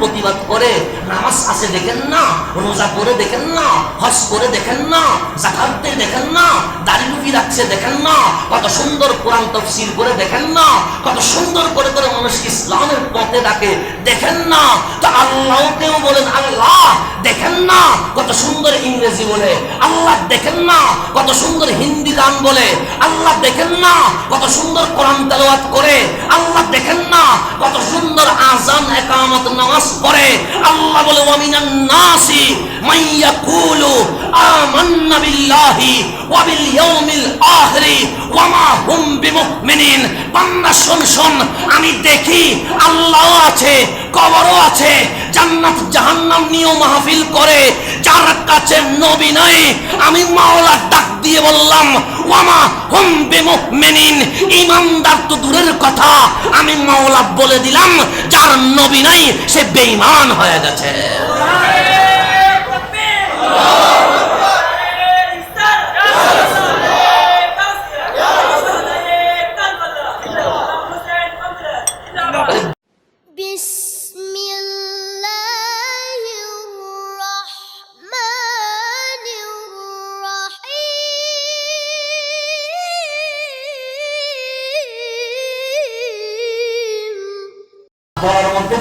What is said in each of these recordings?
প্রতিবাদ করে, নামাজ দেখেন না, রোজা করে দেখেন না করে দেখেন না দেখেন না রাখছে দেখেন না, কত সুন্দর কোরআন তফসির করে দেখেন না, কত সুন্দর করে করে মানুষকে ইসলামের পথে ডাকে, দেখেন না, তো আল্লাহকেও বলেন, আল্লাহ, দেখেন না, কত সুন্দর ইংরেজি বলে, আল্লাহ দেখেন না কত সুন্দর হিন্দি গান বলে। আল্লাহ দেখেন না, কত সুন্দর কোরআন তেলাওয়াত করে। আল্লাহ দেখেন না, কত সুন্দর আজান একামত, নামাজ পড়ে। আল্লাহ বলে ওয়ামিনান নাসি আমান্না বিল্লাহি ওয়া বিল ইয়াউমিল আখিরি ওয়া মা হুম বিমুমিনিন। বান্দা, শুন শুন, আমি দেখি আল্লাহ আছে কবরও আছে, জান্নাত জাহান্নাম নিয়ে মাহফিল করে, যার কাছে নবী নাই, আমি মাওলা ডাক দিয়ে বললাম, ওয়ামা হুম বেমুমিনিন, ইমানদার তো দূরের কথা। আমি মাওলা বলে দিলাম, যার নবী নাই, সে বেঈমান হয়ে গেছে। আল্লাহু আকবার আমি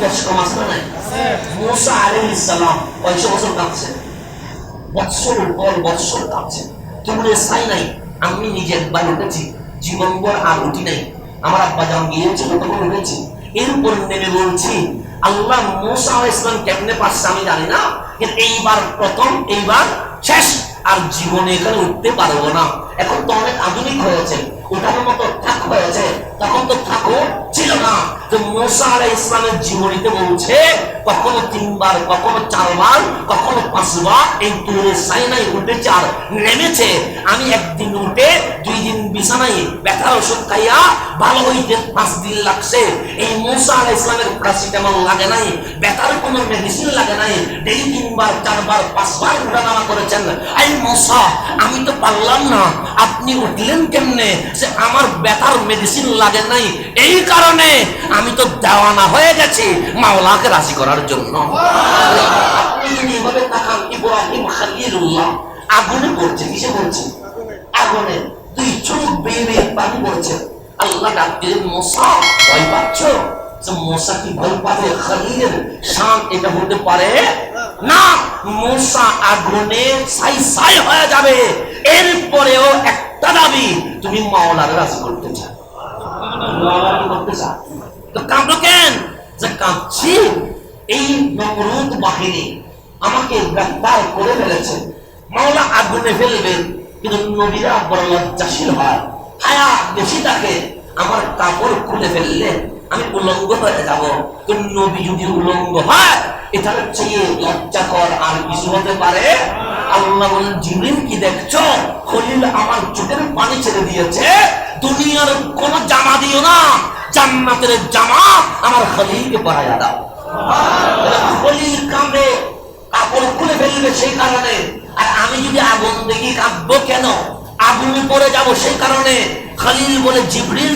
আর উঠি নাই আমার আব্বা তখন উঠেছি এরপর নেমে বলছি আল্লাহ মুসা আলাইহিস সালাম কেমনে পারছে আমি জানি না কিন্তু এইবার প্রথম এইবার শেষ আর জীবনে এখানে উঠতে পারব না এখন তো অনেক আধুনিক হয়েছে ওঠানোর মতো থাক হয়েছে তখন তো থাকো ছিল না যে মোসা আলাই ইসলামের জীবনীতে বলছে কখনো তিনবার, কখনো চারবার, কখনো পাঁচবার এই তুলে সাইনাই উঠেছে আর নেমেছে, আমি একদিন উঠে, দুই দিন বিছানায় ব্যথার ওষুধ খাইয়া ভালো হইতে পাঁচ দিন লাগছে। এই মোসা আলাই ইসলামের প্যারাসিটামল লাগে নাই, ব্যথার কোনো মেডিসিন লাগে নাই ডেলি তিনবার, চারবার, পাঁচবার উঠানামা করেছেন। এই মোসা, আমি তো পারলাম না, আপনি উঠলেন কেমনে যে আমার ব্যথার মেডিসিন লাগে নাই? এই কারণে আমি তো দেওয়ানা হয়ে গেছি, মাওলাকে রাজি করার জন্য। আগুনে পড়ছে। কিসে পড়ছে? আগুনে। দুই চোখ বেয়ে বেয়ে পানি পড়ছে। আল্লাহ ভয় পাচ্ছ? কি ভয় পাবে? খালিলের শান এটা হতে পারে না। আগুনে হয়ে যাবে। এরপরেও একটা দাবি, তুমি মাওলার রাজি করতে চাও। করতে চাও? তো কাঁদো কেন? যে কাঁদছি। এই বাহিনী আমাকে করে ফেলেছে। মাওলা আগুনে ফেলবেন, কিন্তু নবীরা বড় হয়। হায়া বেশি থাকে আমার কাপড় খুলে ফেললে আমি উলঙ্গ হয়ে যাব। নবী যদি উলঙ্গ হয়, এটার চেয়ে লজ্জাকর আর কিছু হতে পারে? আল্লাহ জিবরিল কি দেখছ? খলিল আমার চোখের পানি ছেড়ে দিয়েছে। দুনিয়ার কোন জামা দিও না। জান্নাতের জামা আমার খলিলকে পরাইয়া দাও। আমি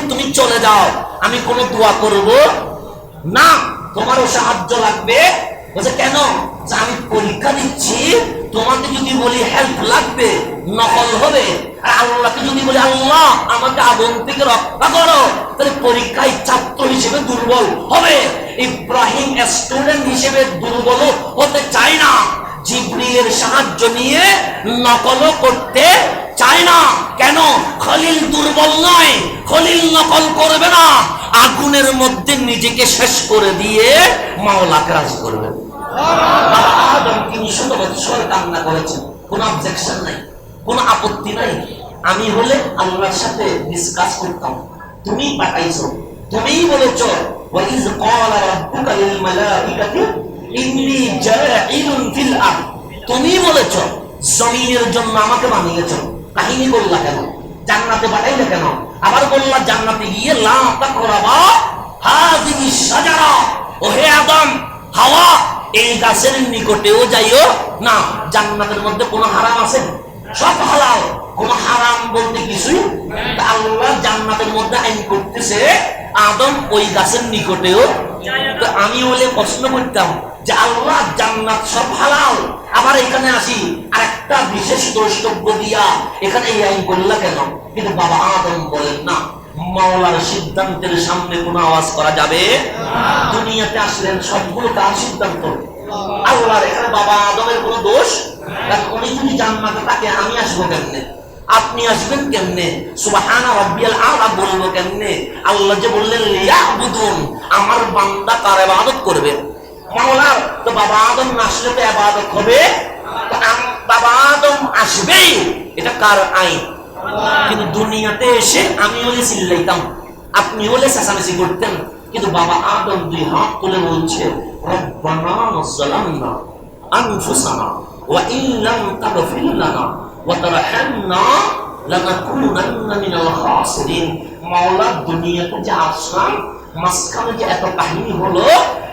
তুমি চলে যাও। আমি দোয়া করব না। তোমারও সাহায্য লাগবে। বলছে, কেন? আমি পরীক্ষা দিচ্ছি। তোমাকে যদি বলি হেল্প লাগবে, নকল হবে। আল্লাহকে যদি বলি, আল্লাহ, আমাকে আগুন থেকে রক্ষা করো, তাহলে পরীক্ষায় ছাত্র হিসেবে দুর্বল হবে। স্টুডেন্ট হিসেবে দুর্বল হতে চায় না। জিব্রিলের সাহায্য নিয়ে নকলও করতে চায় না। কেন? খলিল দুর্বল নয়। খলিল নকল করবে না। আগুনের মধ্যে নিজেকে শেষ করে দিয়ে মাওলাকে রাজি করবে। আপত্তি নাই। আমি হলে আল্লাহর সাথে ডিসকাস করতাম। তুমি পাঠাইছো, তুমিই বলেছ ক্বালা রাব্বুকা লিল মালাইকাতি ইন্নী জাইলুন ফিল আরদ তুমি বলেছ, জমিনের জন্য আমাকে বানিয়েছো। কাহিনী বললা কেন? জান্নাতে পাঠাইলে কেন? আবার বললা, জান্নাতে গিয়ে লা তাকরাবা হাযিহি শাজারা। ও হে আদম, হাওয়া, এই গাছের নিকটেও যাইও না। জান্নাতের মধ্যে কোনো হারাম আছে? সব হালাল। বলতে কিছুই আল্লাহ জান্নাতের মধ্যে আইন করতেছে, আদম ওই গাছের নিকটেও। আমি বলে প্রশ্ন করতাম যে আল্লাহ জান্নাত সব হালাল? আবার এখানে আসি, আরেকটা বিশেষ দ্রষ্টব্য দিয়া এখানে এই আইন করলা কেন? কিন্তু বাবা আদম বলেন না, মাওলার সিদ্ধান্তের সামনে কোনো আওয়াজ করা যাবে দুনিয়াতে আসলেন সবগুলো তার সিদ্ধান্ত। আল্লাহর এখানে বাবা আদমের কোনো দোষ? উনি যদি জান্নাতে তাকে আমি আসব কেমনে? আপনি আসবেন কেমনে? বলব কেমনে? আল্লাহ যে বললেন আমার বান্দা তার ইবাদত করবে। মাওলার তো বাবা আদম আসলে তো হবে? বাবা আদম আসবেই। এটা কার আইন? কিন্তু দুনিয়াতে এসে আমি হলে চিল্লাইতাম আপনি হলে চেঁচামেচি করতেন, কিন্তু বাবা আদম দুই হাত তুলে বলছে আনফুসানা মাওলা আসলাম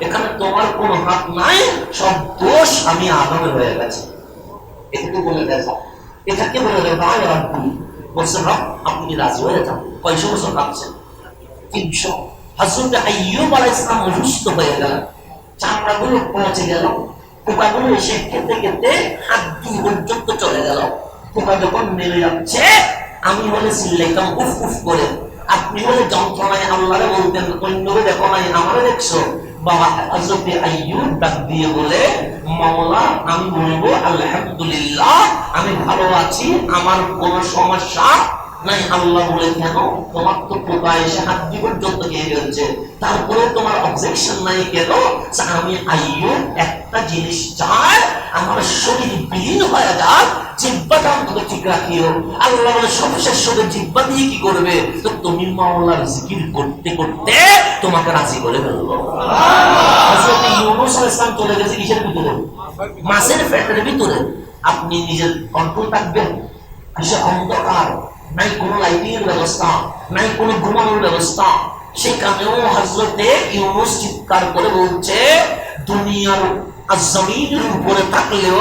এখানে তোমার কোনো হাত নাই, সব দোষ আমি হয়ে গেছে। বলে আপনি রাজি হয়ে যান? কয়শো বছর কাঁদছেন তিনশো। হজরত আইয়ুব অসুস্থ হয়ে গেল চামড়াগুলো পৌঁছে গেল। পোকাগুলো এসে খেতে খেতে হাত দুই পর্যন্ত চলে গেল। পোকা যখন মেরে যাচ্ছে আমি মনে চিল্লাইতাম উফ উফ করে। আপনি মনে যন্ত্রণায় আল্লাহরে বলতেন অন্যকে দেখো নাই, আমারে দেখছ। আমি বলব, আলহামদুলিল্লাহ, আমি ভালো আছি, আমার কোনো সমস্যা নাই, আল্লাহ বলে কেন তোমার তো এসে পর্যন্ত তারপরে তোমার অবজেকশন নাই কেন? আমি আইয়ুব একটা জিনিস চাই, আমার শরীর বিলীন হয়ে যাক, জিব্বাটা ঠিক রাখিও। আল্লাহ বলে সবশেষ শুধু জিব্বা দিয়ে কি করবে? তো তুমি মাওলার জিকির করতে করতে তোমাকে রাজি করে ইউনূস চলে গেছে কিসের ভিতরে? মাছের পেটের ভিতরে। আপনি নিজের কন্ট্রোল থাকবেন কিসে অন্ধকার? নাই কোনো লাইটিং এর ব্যবস্থা, নাই কোনো ঘুমানোর ব্যবস্থা। সেখানেও হজরতে ইউনুস চিৎকার করে বলছে, দুনিয়ার জমিনের উপরে থাকলেও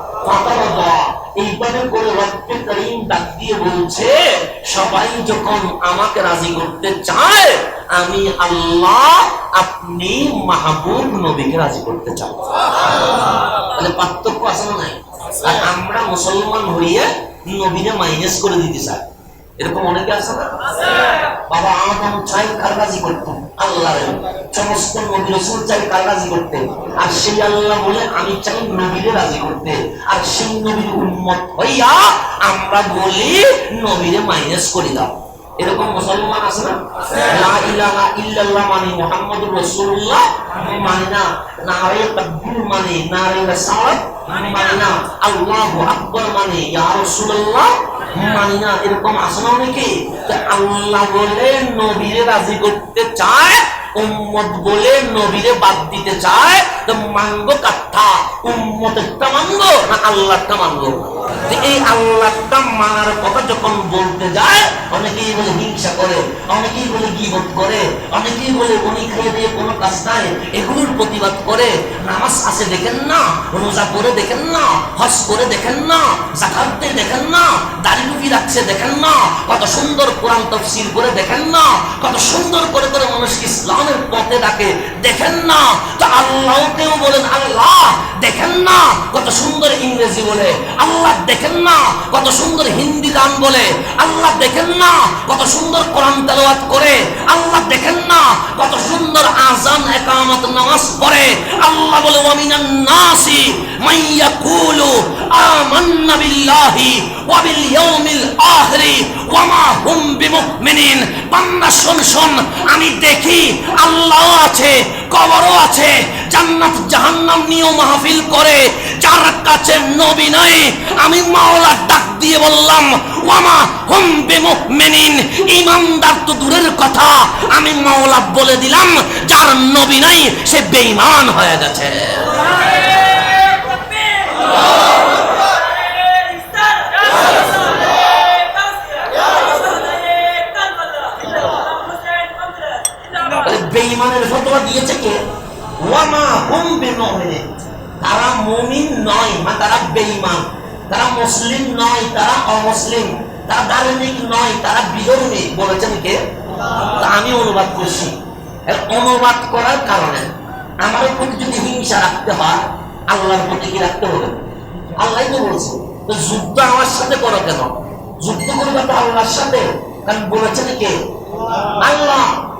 সবাই যখন আমাকে রাজি করতে চায়, আমি আল্লাহ আপনি রাজি করতে তাহলে পার্থক্য আসলে নাই? আর আমরা মুসলমান হইয়া নবীনে মাইনাস করে দিতে চাই। এরকম অনেকে আছে না? বাবা আদম চাই কার করতেন আল্লাহ সমস্ত নবী রসুল চাই কার করতে। আর সেই আল্লাহ বলে, আমি চাই নবীরে রাজি করতে। আর সেই নবীর উন্মত হইয়া আমরা বলি, নবীরে মাইনাস করে দাও। এরকম মুসলমান আছে না? লা ইলাহা ইল্লাল্লাহ মানে মুহাম্মাদুর রাসূলুল্লাহ মানে না, নারে তাকবীর মানে নারে রাসালাত মানে না, আল্লাহু আকবার মানে ইয়া রাসূলুল্লাহ। মানে না এরকম আছে অনেকে? আল্লাহ বলে নবীরে রাজি করতে চায়, উম্মত বলে নবীরে বাদ দিতে চায় মানবো কাঠা? মানবো না আল্লাহটা তো এই আল্লাহটা মানার কথা যখন বলতে যায়, অনেকেই বলে হিংসা করে, অনেকেই বলে গিবত করে, অনেকেই বলে উনি খেয়ে দিয়ে কোনো কাজ নাই, এগুলোর প্রতিবাদ করে নামাজ আছে দেখেন না, রোজা করে দেখেন না, হজ করে দেখেন না জাকাত দেখেন না রাখছে দেখেন না? কত সুন্দর কোরআন তফসিল করে দেখেন না? কত সুন্দর করে করে মানুষকে ইসলামের পথে ডাকে, দেখেন না? তো আল্লাহকেও বলেন, আল্লাহ, দেখেন না? কত সুন্দর ইংরেজি বলে, আল্লাহ, দেখেন না? কত সুন্দর হিন্দি গান বলে, আল্লাহ, দেখেন না? কত সুন্দর কোরআন তেলাওয়াত করে, আল্লাহ, দেখেন না? কত সুন্দর আজান একামত, নামাজ পড়ে, আল্লাহ বলে, ওয়ামিনান নাসি মাইয়াকুলু আমান্না বিল্লাহি ওয়া বিল ইয়াউমিল আমি দেখি আল্লাহ আছে, কবরও আছে, জান্নাত জাহান্নাম নিয়েও মাহফিল করে, যার কাছে নবী নাই, আমি মাওলা ডাক দিয়ে বললাম, ওয়ামা হুম বিমুমিনিন। ঈমানদার তো দূরের কথা, আমি মাওলা বলে দিলাম, যার নবী নাই, সে বেঈমান হয়ে গেছে। তাহলে বেঈমানের ফতোয়া দিয়েছে কে? তারা নয় তারা বেঈমান। তারা মুসলিম নয়, তারা অমুসলিম। তারা ধার্মিক নয়, তারা বিধর্মী বলেছেন কে? আমি অনুবাদ করছি। অনুবাদ করার কারণে আমার প্রতি যদি হিংসা রাখতে হয়, আল্লাহর প্রতি কি রাখতে হবে? আল্লাহ তো বলছে। তো যুদ্ধ আমার সাথে করো কেন? যুদ্ধ করবে তো আল্লাহর সাথে? কারণ বলেছেন কে? আল্লাহ।